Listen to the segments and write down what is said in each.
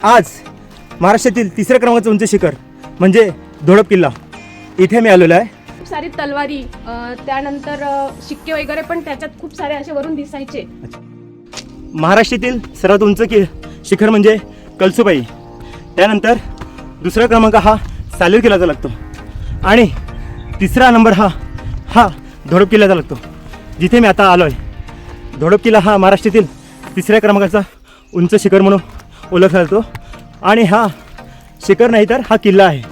आज महाराष्ट्रातील तिसऱ्या क्रमांकाचं उंच शिखर म्हणजे धोडप किल्ला. इथे मी आलेलो आहे. खूप सारी तलवारी अ, त्यानंतर अ, शिक्के वगैरे पण त्याच्यात खूप सारे असे वरून दिसायचे. महाराष्ट्रातील सर्वात उंच कि शिखर म्हणजे कलसुबाई. त्यानंतर दुसरा क्रमांक हा सालीर किल्ल्याचा लागतो. आणि तिसरा नंबर हा हा धोडप किल्ल्याचा लागतो. जिथे मी आता आलो आहे धोडप किल्ला हा महाराष्ट्रातील तिसऱ्या क्रमांकाचा उंच शिखर म्हणून ओळखला जातो आणि हा शिखर नाही तर हा किल्ला आहे.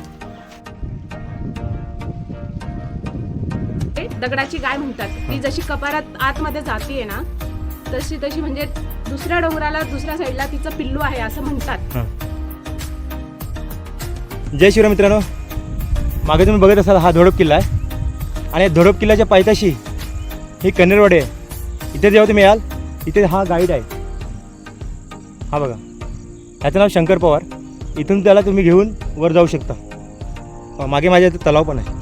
दगडाची गाय म्हणतात. ती जशी कपारात आतमध्ये जातीये ना तशी तशी म्हणजे दुसऱ्या डोंगराला दुसऱ्या साईडला तिचं पिल्लू आहे असं म्हणतात. जय शिवराय मित्रांनो. मागे तुम्ही बघत असाल हा धोडप किल्ला आहे. आणि धोडप किल्ल्याच्या पायथ्याशी ही कन्नेरवाडी आहे. इथे जेव्हा तुम्ही याल इथे हा गाईड आहे. हा बघा. ह्याचं नाव शंकर पवार. इथून त्याला तुम्ही घेऊन वर जाऊ शकता. मागे माझ्या इथे तलाव पण आहे.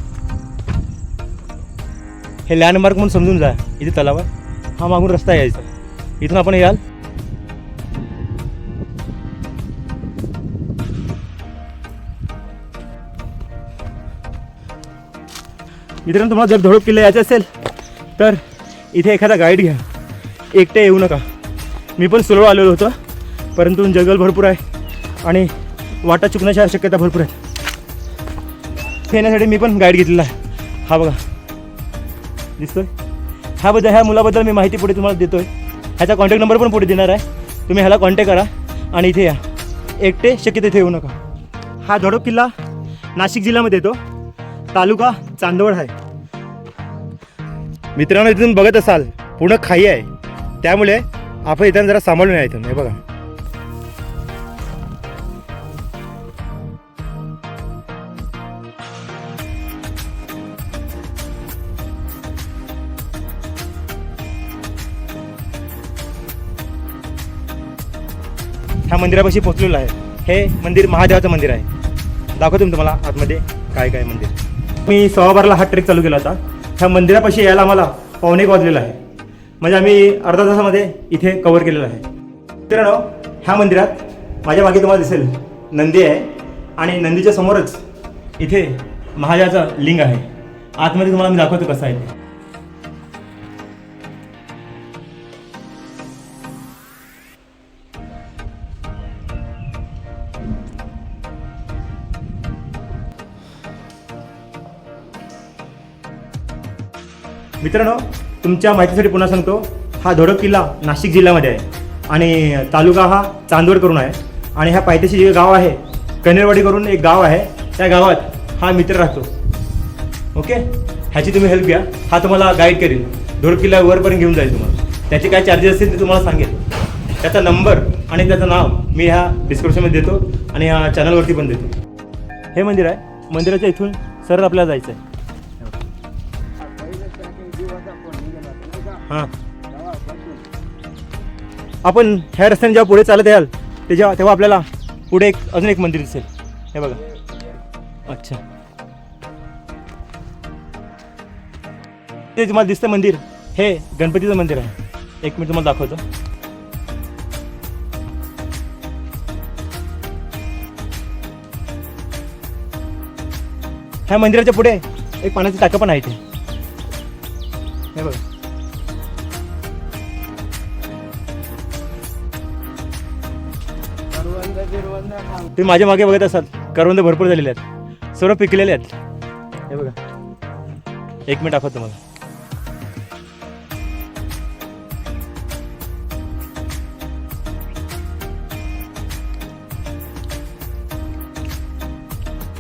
हे लँडमार्क म्हणून समजून जा इथे तलाव आहे हा मागून रस्ता यायचा. इथून आपण याल. मित्रांनो तुम्हाला जर धोडप किल्ला यायचं असेल तर इथे एखादा गाईड घ्या. एकटे येऊ नका. मी पण सुलभ आलेलो होतो. परंतु जंगल भरपूर आहे आणि वाटा चुकण्याच्या शक्यता भरपूर आहे. हे येण्यासाठी मी पण गाईड घेतलेला आहे. हा बघा. दिसतोय? बद्दल ह्या मुलाबद्दल मी माहिती पुढे तुम्हाला देतोय. ह्याचा कॉन्टॅक्ट नंबर पण पुढे देणार आहे. तुम्ही ह्याला कॉन्टॅक्ट करा आणि इथे या. एकटे शक्यतो इथे येऊ नका. हा धडो किल्ला नाशिक जिल्ह्यामध्ये येतो. तालुका चांदवड आहे. मित्रांनो इथून बघत असाल पूर्ण खाई आहे. त्यामुळे आपण इथं जरा सांभाळून या इथून. हे बघा. ह्या मंदिरापाशी पोचलेलं आहे. हे मंदिर महादेवाचं मंदिर आहे. दाखवतो मी तुम्हाला आतमध्ये काय काय मंदिर. मी सव्वा बाराला हा ट्रेक चालू केला होता. ह्या मंदिरापाशी यायला आम्हाला पावणे एक वाजलेला आहे. म्हणजे आम्ही अर्धा तासामध्ये इथे कवर केलेलं आहे. मित्रांनो ह्या मंदिरात माझ्या मागे तुम्हाला दिसेल नंदी आहे आणि नंदीच्या समोरच इथे महादेवाचं लिंग आहे. आतमध्ये तुम्हाला मी दाखवतो कसं आहे ते. मित्रांनो तुमच्या माहितीसाठी पुन्हा सांगतो हा धोडक किल्ला नाशिक जिल्ह्यामध्ये आहे. आणि तालुका हा चांदवड करून आहे. आणि ह्या पायथ्याशी जे गाव आहे कनेरवाडी करून एक गाव आहे त्या गावात हा मित्र राहतो. ओके? ह्याची तुम्ही हेल्प घ्या. हा तुम्हाला गाईड करेल धोड किल्ला वरपर्यंत घेऊन जाईल तुम्हाला. त्याचे काय चार्जेस असतील ते तुम्हाला सांगेल त्याचा नंबर आणि त्याचं नाव मी ह्या डिस्क्रिप्शनमध्ये देतो आणि ह्या चॅनलवरती पण देतो. हे मंदिर आहे. मंदिराच्या इथून सरळ आपल्याला जायचं आहे हां. आपण ह्या रस्त्याने जेव्हा पुढे चालत याल त्याच्या तेव्हा आपल्याला पुढे एक अजून एक मंदिर दिसेल. हे बघा. अच्छा. ते तुम्हाला दिसतं मंदिर. हे गणपतीचं मंदिर आहे. एक मिनिट तुम्हाला दाखवतो. ह्या मंदिराच्या पुढे एक पाण्याचं टाकं पण आहे ते हे बघा. तुम्ही माझ्या मागे बघत असाल. करवंद भरपूर झालेले आहेत. सर्व पिकलेले आहेत. हे बघा. एक मिनिट दाखवतो तुम्हाला.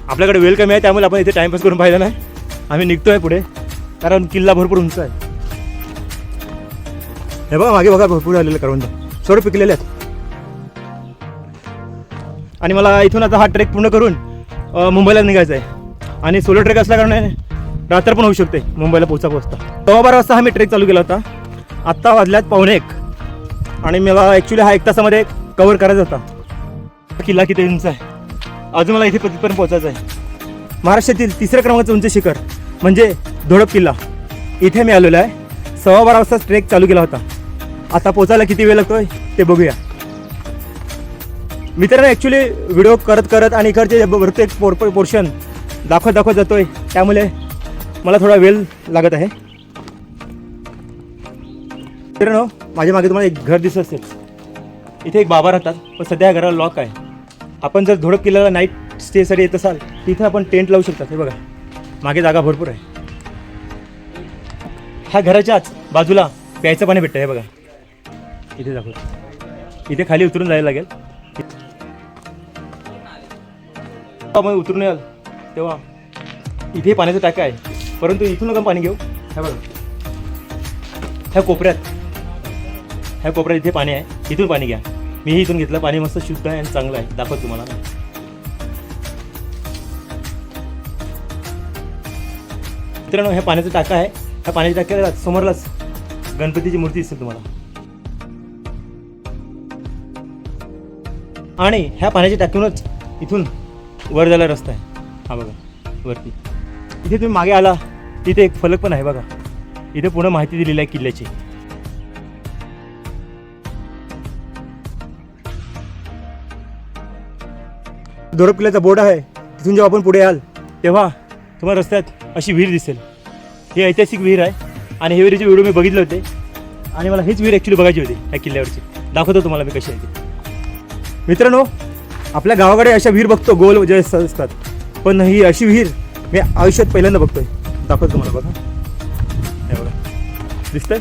आपल्याकडे वेळ कमी आहे त्यामुळे आपण इथे टाइमपास करून पाहिलं नाही. आम्ही निघतोय पुढे. कारण किल्ला भरपूर उंच आहे. हे बघा मागे बघा भरपूर आलेले करवंद. सर्व पिकलेले आहेत. आणि मला इथून आता हा ट्रेक पूर्ण करून मुंबईला निघायचं आहे आणि सोलो ट्रेक असल्याकारणाने रात्र पण होऊ शकते मुंबईला पोहोचा पोहोचता. तेव्हा बारा वाजता हा मी ट्रेक चालू केला होता. आत्ता वाजल्यात पावणे एक. आणि मला ॲक्च्युली हा एक तासामध्ये कवर करायचा होता. किल्ला किती उंच आहे. अजून मला इथे तिथपर्यंत पोहोचायचं आहे. महाराष्ट्रातील तिसऱ्या क्रमांकाचं उंच शिखर म्हणजे धोडप किल्ला. इथे मी आलेलो आहे. सव्वा बारा वाजता ट्रेक चालू केला होता. आता पोचायला किती वेळ लागतोय ते बघूया. मित्रांनो ॲक्च्युली व्हिडिओ करत करत आणि इकडचे प्रत्येक पोर पोर्शन दाखवत दाखवत जातो आहे त्यामुळे मला थोडा वेळ लागत आहे. मित्रांनो माझ्या मागे तुम्हाला एक घर दिसत असेल. इथे एक बाबा राहतात पण सध्या या घराला लॉक आहे. आपण जर धोडक किल्ल्याला नाईट स्टेसाठी येत असाल तिथं आपण टेंट लावू शकतात. हे बघा मागे जागा भरपूर आहे. ह्या घराच्याच बाजूला प्यायचं पाणी भेटतं हे बघा. इथे दाखवतो. इथे खाली उतरून जायला लागेल. आपण उतरून याल. तेव्हा इथे पाण्याचं टाका आहे. परंतु इथून नका पाणी घेऊ. हे बघा. ह्या कोपऱ्यात ह्या कोपऱ्यात इथे पाणी आहे. इथून पाणी घ्या. मीही इथून घेतलं. पाणी मस्त शुद्ध आहे आणि चांगलं आहे. दाखवत तुम्हाला. मित्रांनो ह्या पाण्याचा टाका आहे. ह्या पाण्याच्या टाक्याला समोरलाच गणपतीची मूर्ती दिसते तुम्हाला. आणि ह्या पाण्याच्या टाकीतूनच इथून वर जायला रस्ता आहे. हा बघा वरती. इथे तुम्ही मागे आला तिथे एक फलक पण आहे बघा. इथे पूर्ण माहिती दिलेली आहे किल्ल्याची. दोरप किल्ल्याचा बोर्ड आहे तिथून जेव्हा आपण पुढे याल तेव्हा तुम्हाला रस्त्यात अशी विहीर दिसेल. ही ऐतिहासिक विहीर आहे आणि हे विहिरीचे व्हिडिओ मी बघितले होते. आणि मला हीच विहीर ॲक्च्युली बघायची होती या किल्ल्यावरची. दाखवतो तुम्हाला मी कशी आहे ती. मित्रांनो आपल्या गावाकडे अशा विहीर बघतो गोल जे असतात. पण ही अशी विहीर मी आयुष्यात पहिल्यांदा बघतोय. दाखवतो तुम्हाला बघा. हे बघा दिसतंय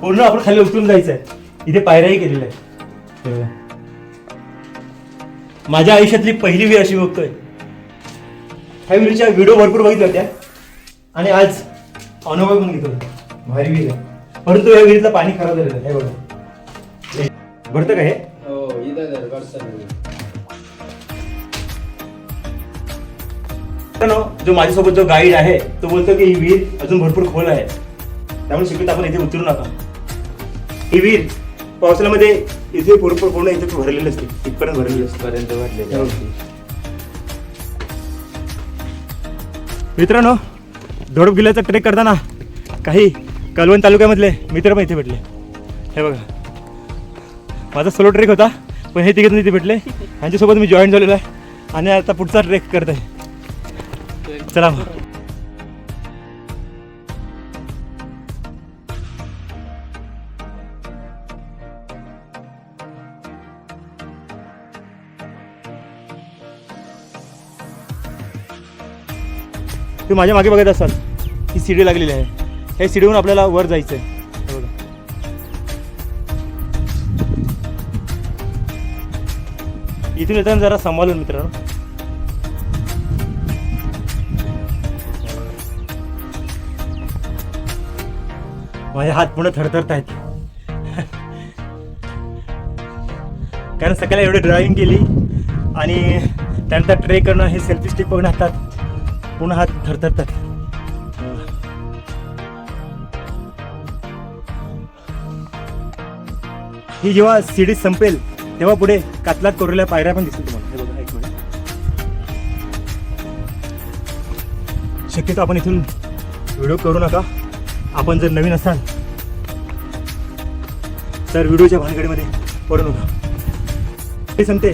पूर्ण आपण खाली उतरून जायचं आहे इथे पायऱ्याही केलेल्या आहेत. माझ्या आयुष्यातली पहिली विहीर अशी बघतोय. ह्या विहिरीच्या व्हिडिओ भरपूर बघितल्या होत्या. आणि आज अनुभव पण घेतो भारी विहीर आहे परंतु या विहिरीतलं पाणी खराब झालेलं आहे हे बघा. हे, भरतं का हे? हो मित्रांनो, जो माझ्यासोबत जो गाईड आहे तो बोलतो की ही विहीर अजून भरपूर खोल आहे. त्यामुळे शक्यतो आपण इथे उतरू नका. ही विहीर पावसाळ्यामध्ये इथे पूर्ण पूर्ण इथे भरलेली असते. इथपर्यंत भरलेली असते. पर्यंत भरलेले हो. मित्रांनो धोडप किल्ल्याचा ट्रेक करताना काही कलवण तालुक्यामधले मित्र पण इथे भेटले. हे बघा. माझा सोलो ट्रेक होता पण हे तिघे इथे भेटले. यांच्यासोबत मी जॉईन झालेलो आहे. आणि आता पुढचा ट्रेक करत आहे चला मग. तुम्ही माझ्या मागे बघत असाल ही सीडी लागलेली आहे. ह्या सीडीहून आपल्याला वर जायचं आहे बघा. इथून येताना जरा सांभाळून मित्रांनो. माझे हात पूर्ण थरथरत आहेत. कारण सकाळी एवढी ड्रायव्हिंग केली आणि त्यानंतर ट्रे करणं हे सेल्फी स्टिक बघणं हातात पूर्ण हात थरथरतात ही जेव्हा सीडी संपेल तेव्हा पुढे कातलात कोरलेल्या पायऱ्या पण दिसतील तुम्हाला. हे बघा एक मिनिट. शक्यतो आपण इथून व्हिडिओ करू नका. आपण जर नवीन असाल तर व्हिडिओच्या भानगडीमध्ये पडू नका. हे संपते.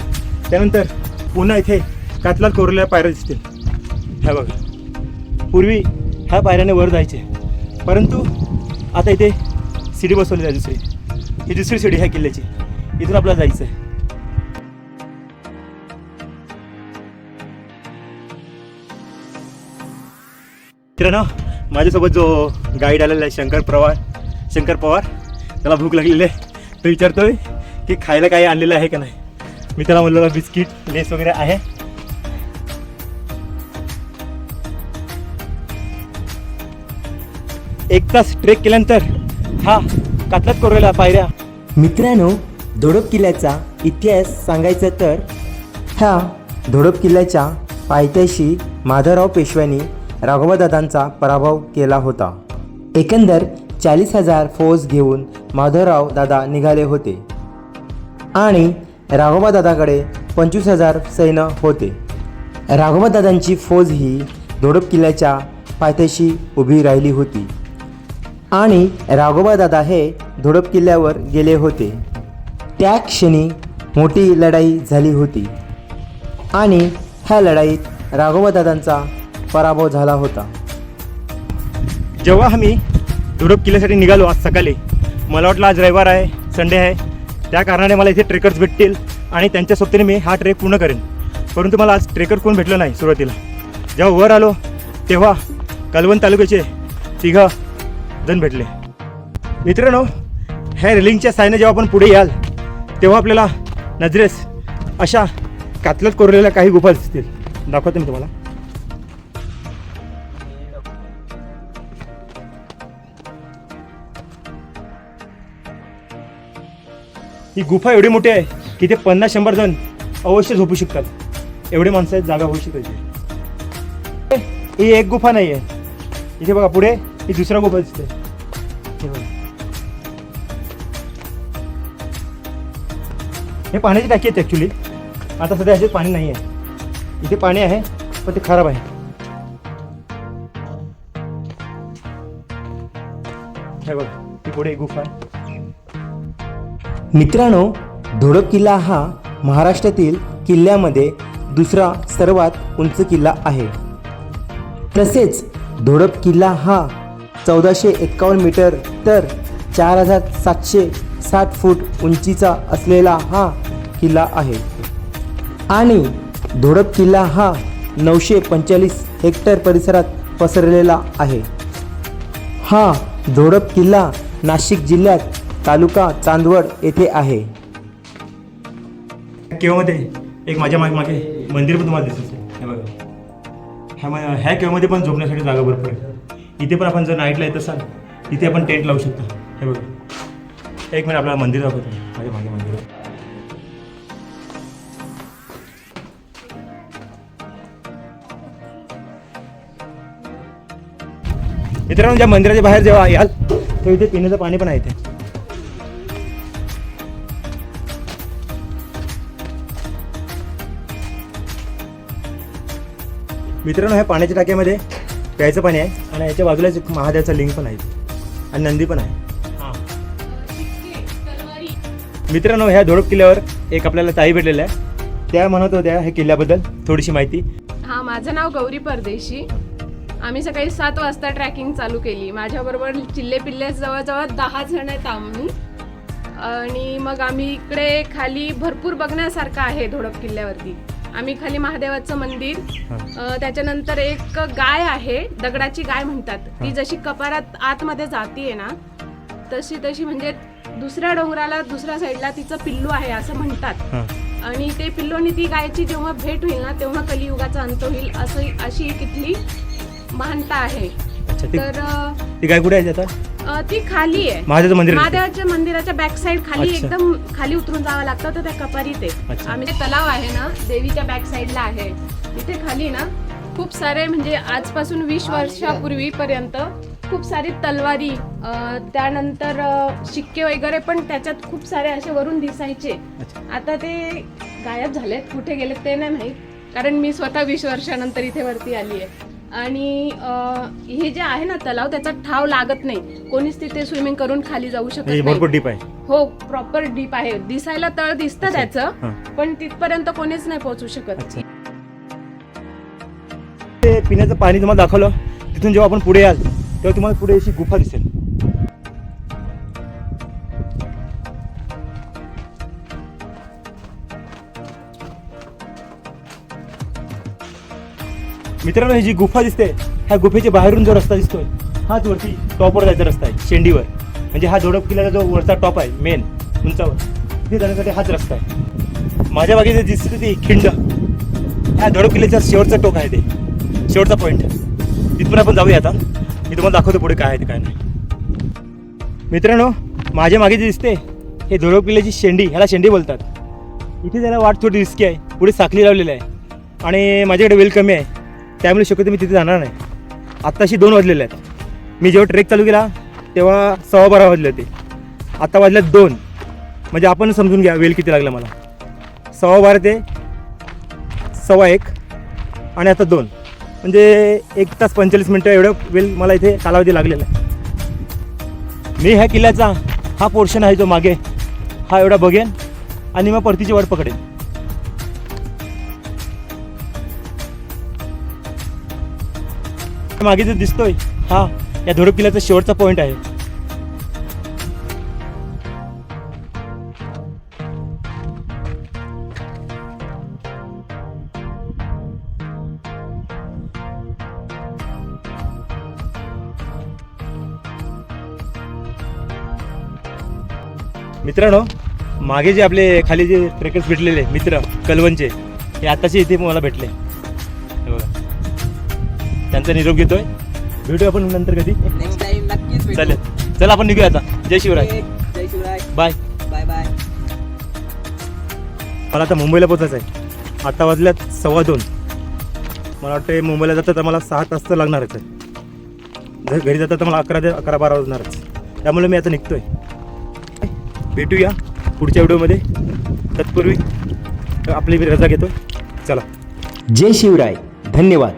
त्यानंतर पुन्हा इथे कातलात कोरलेल्या पायऱ्या दिसतील. हे बघा. पूर्वी ह्या पायऱ्याने वर जायचे. परंतु आता इथे सिडी बसवलेली आहे दुसरी. ही दुसरी सिडी ह्या किल्ल्याची. इथून आपल्याला जायचं आहे मित्रांनो माझ्यासोबत जो गाईड आलेला आहे शंकर पवार शंकर पवार त्याला भूक लागलेली आहे. तो विचारतोय की खायला काही आणलेलं आहे का नाही? मी त्याला म्हणलेलं बिस्किट लेस वगैरे आहे. एक तास ट्रेक केल्यानंतर हा कातलात कोरलेला पायऱ्या. मित्रांनो धोडप किल्ल्याचा इतिहास सांगायचा तर ह्या धोडप किल्ल्याच्या पायथ्याशी माधवराव पेशव्यांनी राघोबादादांचा पराभव केला होता. एकंदर चाळीस हजार फौज घेऊन माधवराव दादा निघाले होते. आणि राघोबादादाकडे पंचवीस हजार सैन्य होते. राघोबादादांची फौज ही धोडप किल्ल्याच्या पायथ्याशी उभी राहिली होती. आणि राघोबादादा हे धोडप किल्ल्यावर गेले होते. त्या क्षणी मोठी लढाई झाली होती. आणि ह्या लढाईत राघोबादादांचा पराभव झाला होता. जेव्हा आम्ही धुडप किल्ल्यासाठी निघालो आज सकाळी मला वाटलं आज रविवार आहे संडे आहे त्या कारणाने मला इथे ट्रेकर्स भेटतील आणि त्यांच्या सोबतीने मी हा ट्रेक पूर्ण करेन. परंतु मला आज ट्रेकर कोण भेटलं नाही सुरुवातीला. जेव्हा वर आलो तेव्हा कलवण तालुक्याचे तिघं जण भेटले. मित्रांनो ह्या रेलिंगच्या सायने जेव्हा आपण पुढे याल तेव्हा आपल्याला नजरेस अशा कातलत कोरलेल्या काही गुफा दिसतील. दाखवतो मी तुम्हाला. ही गुफा एवढी मोठी आहे की ते पन्नास शंभर जण अवश्य झोपू शकतात. एवढे माणसं आहेत जागा होऊ शकते ही एक गुफा नाही आहे इथे बघा पुढे हे दुसरा गुफा दिसते हे बघा. हे पाण्याची टाकी आहेत ॲक्च्युली आता सध्या ह्याच्यात पाणी नाही आहे इथे पाणी आहे पण ते खराब आहे. हे बघा पुढे गुफा आहे. मित्रांनो धोडप किल्ला हा महाराष्ट्रातील किल्ल्यामध्ये दुसरा सर्वात उंच किल्ला आहे. तसेच धोडप किल्ला हा चौदाशे एक्कावन्न मीटर तर चार हजार सातशे साठ फूट उंचीचा असलेला हा किल्ला आहे. आणि धोडप किल्ला हा नऊशे पंचेचाळीस हेक्टर परिसरात पसरलेला आहे. हा धोडप किल्ला नाशिक जिल्ह्यात तालुका चांदवड येथे आहे. केवमध्ये एक माझ्या मागे मागे मंदिर पण तुम्हाला दिसत हे बघा. ह्या ह्या केवमध्ये पण झोपण्यासाठी जागा भरपूर आहे. इथे पण आपण जर नाईटला येत असाल इथे आपण टेंट लावू शकतो. हे बघा. एक मिनिट आपल्याला मंदिर दाखवतो. माझ्या मागे मंदिर मित्रांनो ज्या मंदिराच्या बाहेर जेव्हा याल तेव्हा इथे पिण्याचं पाणी पण आहे इथे. मित्रांनो ह्या पाण्याच्या टाक्यामध्ये प्यायचं पाणी आहे. आणि याच्या बाजूलाच एक महादेवाचा लिंग पण आहे. आणि नंदी पण आहे. मित्रांनो ह्या धोडप किल्ल्यावर एक आपल्याला ताई भेटलेल्या आहे. त्या म्हणत होत्या ह्या किल्ल्याबद्दल थोडीशी माहिती. हा माझं नाव गौरी परदेशी. आम्ही सकाळी सात वाजता ट्रॅकिंग चालू केली. माझ्याबरोबर चिल्ले पिल्ले जवळजवळ दहा जण आहेत आम्ही. आणि मग आम्ही इकडे खाली भरपूर बघण्यासारखं आहे धोडप किल्ल्यावरती. आम्ही खाली महादेवाचं मंदिर. अ, त्याच्यानंतर एक गाय आहे दगडाची गाय म्हणतात. ती जशी कपारात आतमध्ये जातीये ना तशी तशी म्हणजे दुसऱ्या डोंगराला दुसऱ्या साईडला तिचं पिल्लू आहे असं म्हणतात. हां. आणि ते पिल्लू आणि ती गायची जेव्हा भेट होईल ना तेव्हा कलियुगाचा अंत होईल असं अशी एक इथली मान्यता आहे. अच्छा ती तर अ, ती काय कुठे आहे आता? अ, ती खाली आहे. महादेवाचं मंदिर. महादेवाच्या मंदिराच्या बॅक साइड खाली अच्छा. एकदम खाली उतरून जावं लागतं तर त्या कपारीत आहे. अच्छा. आम्ही ते तलाव आहे ना देवीच्या बॅक साईडला आहे. तिथे खाली ना खूप सारे म्हणजे आजपासून वीस वर्षापूर्वी पर्यंत खूप सारी तलवारी अ, त्यानंतर अ, शिक्के वगैरे पण त्याच्यात खूप सारे असे वरून दिसायचे. अच्छा. आता ते गायब झालेत. कुठे गेलेत ते नाही माहीत. कारण मी स्वतः वीस वर्षानंतर इथे वरती आली आहे आणि हे जे आहे ना तलाव त्याचा ठाव लागत नाही. कोणीच तिथे स्विमिंग करून खाली जाऊ शकत नाही. भरपूर डीप आहे. हो प्रॉपर डीप आहे. दिसायला तळ दिसतं अच्छा. त्याचं हां. पण तिथपर्यंत कोणीच नाही पोहोचू शकत. अच्छा. ते पिण्याचं पाणी तुम्हाला दाखवलं. तिथून जेव्हा आपण पुढे याल तेव्हा तुम्हाला पुढे अशी गुफा दिसेल. मित्रांनो ही जी गुफा दिसते ह्या गुफेच्या बाहेरून जो रस्ता दिसतोय हाच वरती टॉपवर जायचा रस्ता आहे शेंडीवर. म्हणजे हा जोडप किल्ल्याचा जो वरचा टॉप आहे मेन उंचावर तिथे जाण्यासाठी हाच रस्ता आहे. माझ्या बागे दिसते ती खिंड. ह्या धडक किल्ल्याचा शेवटचा टोक आहे ते. शेवटचा पॉईंट तिथून आपण जाऊया आता. मी तुम्हाला दाखवतो पुढे काय आहे ते काय नाही. मित्रांनो माझ्या मागे जे दिसते हे धोडक किल्ल्याची शेंडी ह्याला शेंडी बोलतात. इथे जरा वाट थोडी रिस्की आहे पुढे साखली लावलेली आहे. आणि माझ्याकडे वेल कमी आहे. त्यामुळे शक्यतो मी तिथे जाणार नाही. आत्ताशी दोन वाजलेले आहेत. मी जेव्हा ट्रेक चालू केला तेव्हा सव्वा बारा वाजले होते. आत्ता वाजल्यात दोन. म्हणजे आपण समजून घ्या वेल किती लागला मला. सव्वा बारा ते सव्वा एक आणि आता दोन. म्हणजे एक तास पंचेचाळीस मिनटं एवढं वेळ मला इथे कालावधी लागलेला आहे. मी ह्या किल्ल्याचा हा पोर्शन आहे जो मागे. हा एवढा बघेन आणि मग परतीची वाट पकडेन. मागे जो दिसतोय हा या धोडप किल्ल्याचा शेवटचा पॉईंट आहे. मित्रांनो मागे जे आपले खाली जे ट्रेकर्स भेटलेले मित्र कलवनचे हे आताचे इथे मला भेटले. त्यांचा निरोप घेतोय. भेटू आपण नंतर कधी. चालेल. चला आपण निघूया आता. जय शिवराय. जय शिवराय. बाय. Bye bye. मला आता मुंबईला पोचायचं आहे. आता वाजल्यात सव्वा दोन. मला वाटतं मुंबईला जातं तर मला सहा तास तर लागणारच आहे. जर घरी जातं तर मला अकरा ते अकरा बारा वाजणारच. त्यामुळे मी आता निघतोय. भेटूया पुढच्या व्हिडिओमध्ये. तत्पूर्वी आपली मी रजा घेतो चला. जय शिवराय. धन्यवाद.